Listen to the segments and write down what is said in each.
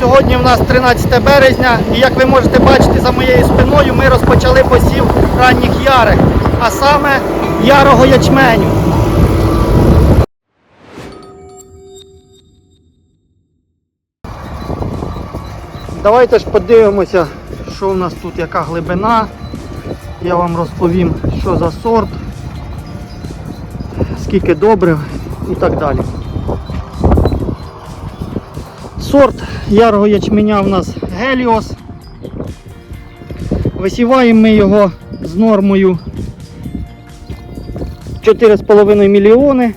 Сьогодні в нас 13 березня, і як ви можете бачити за моєю спиною, ми розпочали посів ранніх ярих, а саме ярого ячменю. Давайте ж подивимося, що в нас тут, яка глибина. Я вам розповім, що за сорт, скільки добрив і так далі. Сорт ярого ячменя в нас Геліос. Висіваємо ми його з нормою 4,5 мільйони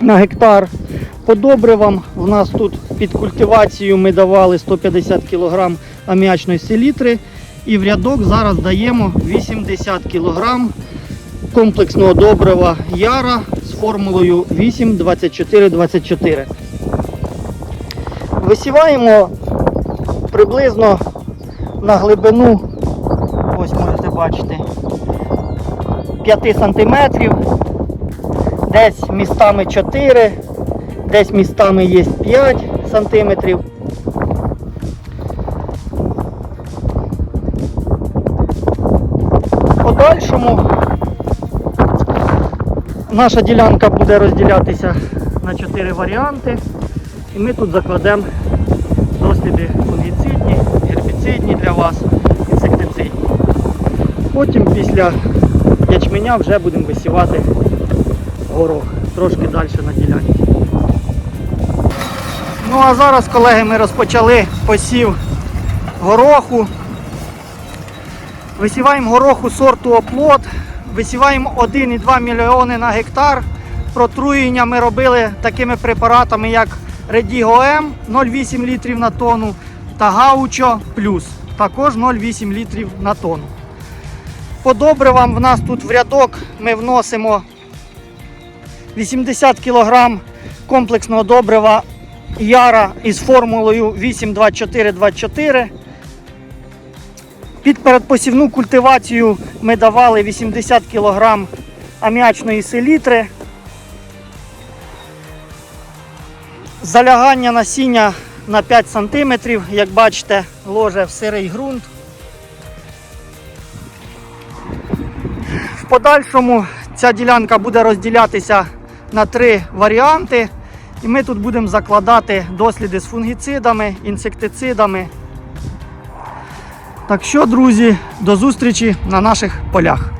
на гектар. По добривам в нас тут під культивацію ми давали 150 кг аміачної селітри і в рядок зараз даємо 80 кг комплексного добрива Яра з формулою 8 24 24. Висіваємо приблизно на глибину, ось можете бачити, 5 сантиметрів, десь містами 4, десь містами є 5 сантиметрів. В подальшому наша ділянка буде розділятися на 4 варіанти. І ми тут закладемо досліди фунгіцидні, гербіцидні для вас, інсектицидні. Потім після ячменя вже будемо висівати горох трошки далі на ділянці. Ну а зараз, колеги, ми розпочали посів гороху. Висіваємо гороху сорту оплот, висіваємо 1,2 мільйони на гектар. Протруєння ми робили такими препаратами, як Redigo M 0,8 літрів на тонну та Гаучо Плюс також 0,8 літрів на тонну. По добривам в нас тут в рядок ми вносимо 80 кг комплексного добрива Яра із формулою 82424. Під передпосівну культивацію ми давали 80 кг аміачної селітри. Залягання насіння на 5 см, як бачите, ложе в сирий ґрунт. В подальшому ця ділянка буде розділятися на три варіанти. І ми тут будемо закладати досліди з фунгіцидами, інсектицидами. Так що, друзі, до зустрічі на наших полях.